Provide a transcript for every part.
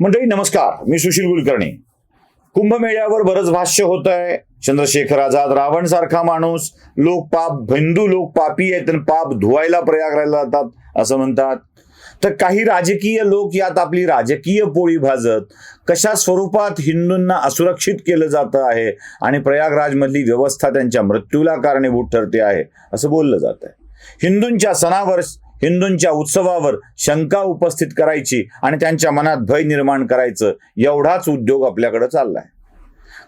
मंडळी नमस्कार. मी सुशील कुलकर्णी. कुंभमेळ्यावर बरंच भाष्य होत आहे चंद्रशेखर आझाद रावण सारखा माणूस लोक पाप हिंदू लोक पापी आहेत आणि पाप धुवायला प्रयागरायला जातात असं म्हणतात. तर काही राजकीय लोक यात आपली राजकीय पोळी भाजत कशा स्वरूपात हिंदूंना असुरक्षित केलं जातं आहे आणि प्रयागराजमधली व्यवस्था त्यांच्या मृत्यूला कारणीभूत ठरते आहे असं बोललं जात आहे हिंदूंच्या सणावर हिंदूंच्या उत्सवावर शंका उपस्थित करायची आणि त्यांच्या मनात भय निर्माण करायचं एवढाच उद्योग आपल्याकडे चाललाय.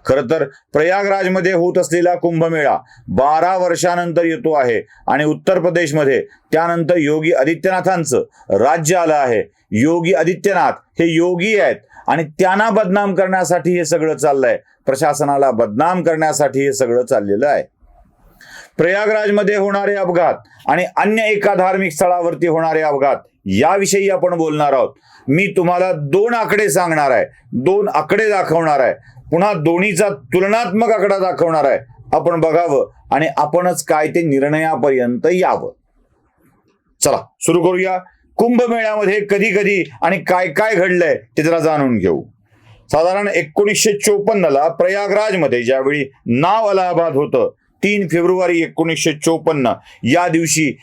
खरं तर प्रयागराजमध्ये होत असलेला कुंभमेळा बारा वर्षानंतर येतो आहे आणि उत्तर प्रदेशमध्ये त्यानंतर योगी आदित्यनाथांचं राज्य आलं आहे. योगी आदित्यनाथ हे योगी आहेत आणि त्यांना बदनाम करण्यासाठी हे सगळं चाललंय. प्रशासनाला बदनाम करण्यासाठी हे सगळं चाललेलं आहे. प्रयागराजमध्ये होणारे अपघात आणि अन्य एका धार्मिक स्थळावरती होणारे अपघात याविषयी आपण बोलणार आहोत. मी तुम्हाला दोन आकडे सांगणार आहे. दोन आकडे दाखवणार आहे. पुन्हा दोन्हीचा तुलनात्मक आकडा दाखवणार आहे. आपण बघावं आणि आपणच काय ते निर्णयापर्यंत यावं. चला सुरू करूया. कुंभमेळ्यामध्ये कधी कधी आणि काय काय घडलंय ते जरा जाणून घेऊ. साधारण एकोणीसशे चोपन्नला प्रयागराजमध्ये ज्यावेळी नाव अलाहाबाद होतं तीन फेब्रुवारी एकोणीसशे चोपन्न या दिवशी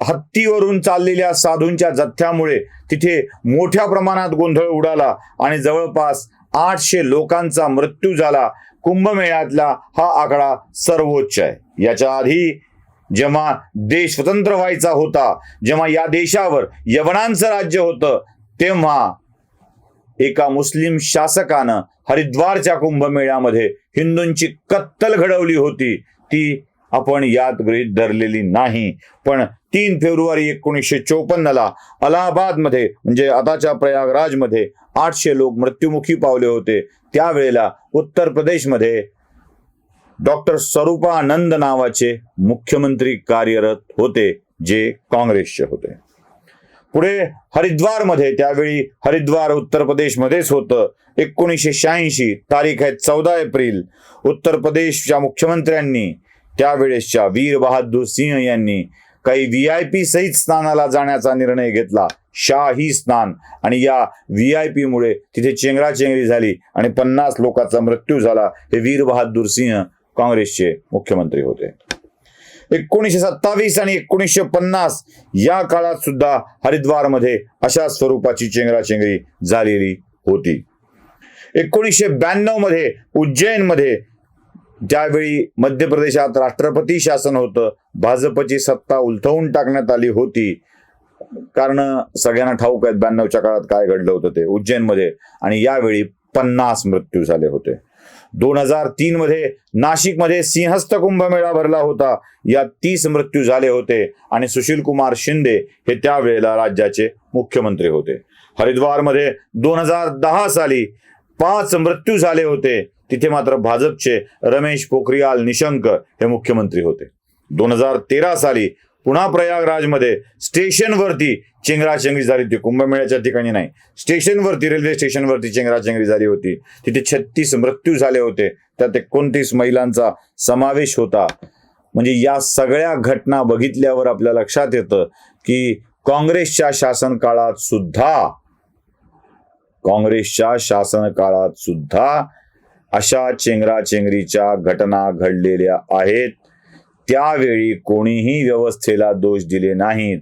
हत्तीवरून चाललेल्या साधूंच्या जथ्यामुळे तिथे मोठ्या प्रमाणात गोंधळ उडाला आणि जवळपास आठशे लोकांचा मृत्यू झाला. कुंभमेळ्यातला हा आकडा सर्वोच्च आहे. याच्या आधी जेव्हा देश स्वतंत्र व्हायचा होता जेव्हा या देशावर यवनांचं राज्य होतं तेव्हा एका मुस्लिम शासकानं हरिद्वारच्या कुंभमेळ्यामध्ये हिंदूंची कत्तल घडवली होती. ती आपण यात गृहित धरलेली नाही. पण तीन फेब्रुवारी एकोणीसशे चोपन्नला अलाहाबादमध्ये म्हणजे आताच्या प्रयागराजमध्ये आठशे लोक मृत्युमुखी पावले होते. त्यावेळेला उत्तर प्रदेशमध्ये डॉक्टर स्वरूपानंद नावाचे मुख्यमंत्री कार्यरत होते जे काँग्रेसचे होते. पुढे हरिद्वारमध्ये त्यावेळी हरिद्वार उत्तर प्रदेशमध्येच होतं. एकोणीसशे शहाऐंशी तारीख आहे चौदा एप्रिल. उत्तर प्रदेशच्या मुख्यमंत्र्यांनी त्यावेळेसच्या वीर बहादूर सिंह यांनी काही व्ही आय पी सहित स्नानाला जाण्याचा निर्णय घेतला. शाही स्नान. आणि या व्ही आय पी मुळे तिथे चेंगराचेंगरी झाली आणि पन्नास लोकांचा मृत्यू झाला. हे वीर बहादूर सिंह काँग्रेसचे मुख्यमंत्री होते. एकोणीसशे सत्तावीस आणि एकोणीसशे पन्नास या काळात सुद्धा हरिद्वारमध्ये अशा स्वरूपाची चेंगराचेंगरी झालेली होती. एकोणीसशे ब्याण्णवमध्ये उज्जैनमध्ये त्यावेळी मध्य प्रदेशात राष्ट्रपती शासन होतं भाजपची सत्ता उलथवून टाकण्यात आली होती. कारण सगळ्यांना ठाऊक आहेत ब्याण्णवच्या काळात काय घडलं होतं ते उज्जैनमध्ये. आणि यावेळी पन्नास मृत्यू झाले होते. दोन हजार तीन मध्ये नाशिकमध्ये सिंहस्थ कुंभमेळा भरला होता. यात तीस मृत्यू झाले होते. आणि सुशील कुमार शिंदे हे त्यावेळेला राज्याचे मुख्यमंत्री होते. हरिद्वारमध्ये दोन हजार दहा साली पाच मृत्यू झाले होते. तिथे मात्र भाजपचे रमेश पोखरियाल निशंक हे मुख्यमंत्री होते. दोन हजार तेरा साली पुन्हा प्रयागराजमध्ये स्टेशनवरती चेंगराचेंगरी झाली होती कुंभमेळ्याच्या ठिकाणी नाही स्टेशनवरती रेल्वे स्टेशनवरती चेंगराचेंगरी झाली होती. तिथे छत्तीस मृत्यू झाले होते. त्यात एकोणतीस महिलांचा समावेश होता. म्हणजे या सगळ्या घटना बघितल्यावर आपल्या लक्षात येतं की काँग्रेसच्या शासन काळात सुद्धा काँग्रेसच्या शासन काळात सुद्धा अशा चेंगराचेंगरीच्या घटना घडलेल्या आहेत. त्यावेळी कोणीही व्यवस्थेला दोष दिले नाहीत.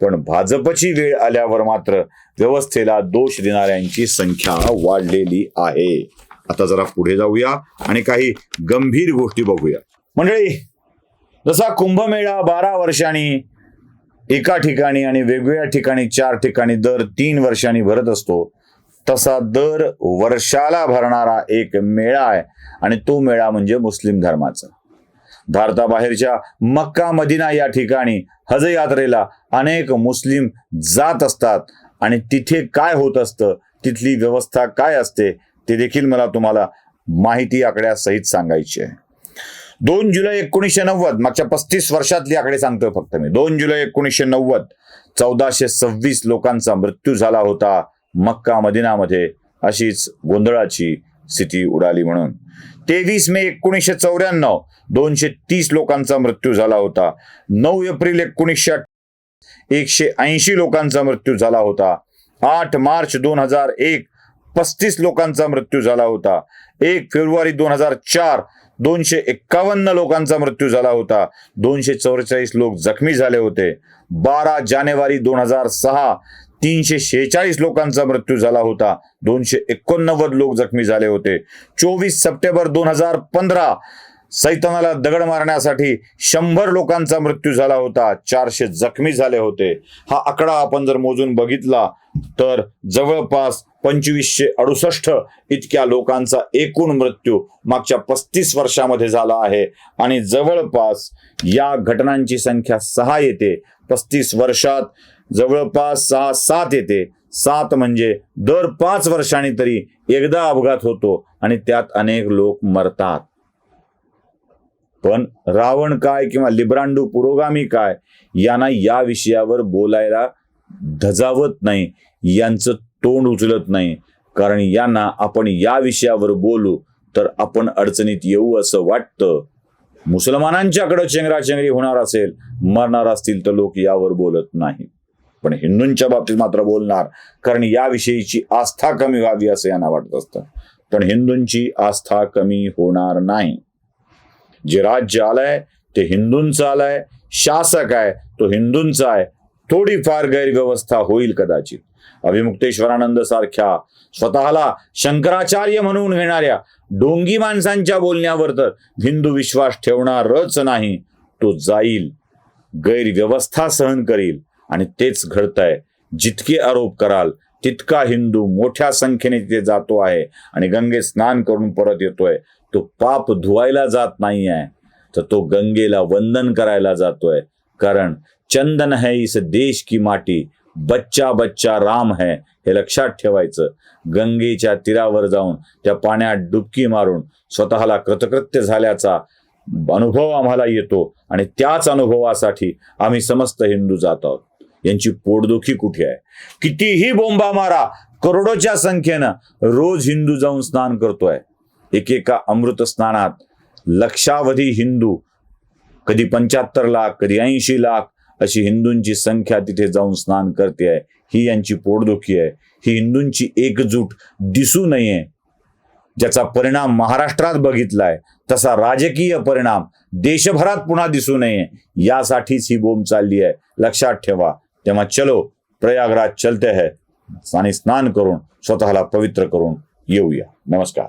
पण भाजपची वेळ आल्यावर मात्र व्यवस्थेला दोष देणाऱ्यांची संख्या वाढलेली आहे. आता जरा पुढे जाऊया आणि काही गंभीर गोष्टी बघूया. मंडळी जसा कुंभमेळा बारा वर्षांनी एका ठिकाणी आणि वेगवेगळ्या ठिकाणी चार ठिकाणी दर तीन वर्षांनी भरत असतो तसा दर वर्षाला भरणारा एक मेळा आहे. आणि तो मेळा म्हणजे मुस्लिम धर्माचा. भारताबाहेरच्या मक्का मदिना या ठिकाणी हज यात्रेला अनेक मुस्लिम जात असतात. आणि तिथे काय होत असतं तिथली व्यवस्था काय असते ते देखील मला तुम्हाला माहिती आकड्यासहित सांगायची आहे. दोन जुलै एकोणीसशे नव्वद मागच्या पस्तीस वर्षातली आकडे सांगतोय फक्त मी. दोन जुलै एकोणीसशे नव्वद चौदाशे सव्वीस लोकांचा मृत्यू झाला होता. मक्का मदिनामध्ये अशीच गोंधळाची स्थिती उडाली म्हणून. तेवीस मे एकोणीसशे चौऱ्याण्णव दोनशे तीस लोकांचा मृत्यू झाला होता. नऊ एप्रिल एकोणीसशे एकशे ऐंशी लोकांचा मृत्यू झाला होता. आठ मार्च दोन हजार एक पस्तीस लोकांचा मृत्यू झाला होता. एक फेब्रुवारी दोन हजार चार दोनशे एक्कावन्न लोकांचा मृत्यू झाला होता. दोनशे चौवेचाळीस लोक जखमी झाले होते. बारा जानेवारी दोन हजार सहा तीनशे शेहेचाळीस लोकांचा मृत्यू झाला होता. दोनशे एकोणनव्वद लोक जखमी झाले होते. चोवीस सप्टेंबर दोन हजार पंधरा सैतानाला दगड मारण्यासाठी शंभर लोकांचा मृत्यू झाला होता. चारशे जखमी झाले होते. हा आकडा आपण जर मोजून बघितला तर जवळपास पंचवीसशे अडुसष्ट इतक्या लोकांचा एकूण मृत्यू मागच्या पस्तीस वर्षामध्ये झाला आहे. आणि जवळपास या घटनांची संख्या सहा येते. पस्तीस वर्षात जवळपास सहा सात येते. सात म्हणजे दर पाच वर्षांनी तरी एकदा अपघात होतो आणि त्यात अनेक लोक मरतात. पण रावण काय किंवा लिब्रांडू पुरोगामी काय यांना या विषयावर बोलायला धजावत नाही यांचं तोंड उचलत नाही. कारण यांना आपण या विषयावर बोलू तर आपण अडचणीत येऊ असं वाटतं. मुसलमानांच्याकडं चेंगराचेंगरी होणार असेल मरणार असतील तर लोक यावर बोलत नाही पण हिंदूंच्या बाबतीत मात्र बोलणार कारण याविषयीची आस्था कमी व्हावी असं यांना वाटत असतं. पण हिंदूंची आस्था कमी होणार नाही. जे राज्य आलंय ते हिंदूंचं आलंय शासक आहे तो हिंदूंचा आहे थोडीफार गैरव्यवस्था होईल कदाचित. अभिमुक्तेश्वरानंद सारख्या स्वतःला शंकराचार्य म्हणून घेणाऱ्या डोंगी माणसांच्या बोलण्यावर तर हिंदू विश्वास ठेवणारच नाही. तो जाईल गैरव्यवस्था सहन करील. आणि तेच घडतंय. जितके आरोप कराल तितका हिंदू मोठ्या संख्येने तिथे जातो आहे आणि गंगेत स्नान करून परत येतोय. तो पाप धुवायला जात नाही आहे तर तो गंगेला वंदन करायला जातोय. कारण चंदन है इस देश की माटी बच्चा बच्चा राम है हे लक्षात ठेवायचं. गंगेच्या तीरावर जाऊन त्या पाण्यात डुबकी मारून स्वतःला कृतकृत्य झाल्याचा अनुभव आम्हाला येतो आणि त्याच अनुभवासाठी आम्ही समस्त हिंदू जात आहोत. यांची पोटदुखी कुठे आहे? कितीही बोंबा मारा करोडोच्या संख्येनं रोज हिंदू जाऊन स्नान करतोय. एकेका अमृत स्नानात लक्षावधी हिंदू कधी पंच्याहत्तर लाख कधी ऐंशी लाख अशी हिंदूंची संख्या तिथे जाऊन स्नान करते आहे. ही यांची पोटदुखी आहे. ही हिंदूंची एकजूट दिसू नये ज्याचा परिणाम महाराष्ट्रात बघितलाय तसा राजकीय परिणाम देशभरात पुन्हा दिसू नये यासाठीच ही बोंब चालली आहे. लक्षात ठेवा. तेव्हा चलो प्रयागराज चलते है। आणि स्नान करून स्वतःला पवित्र करून येऊया। नमस्कार।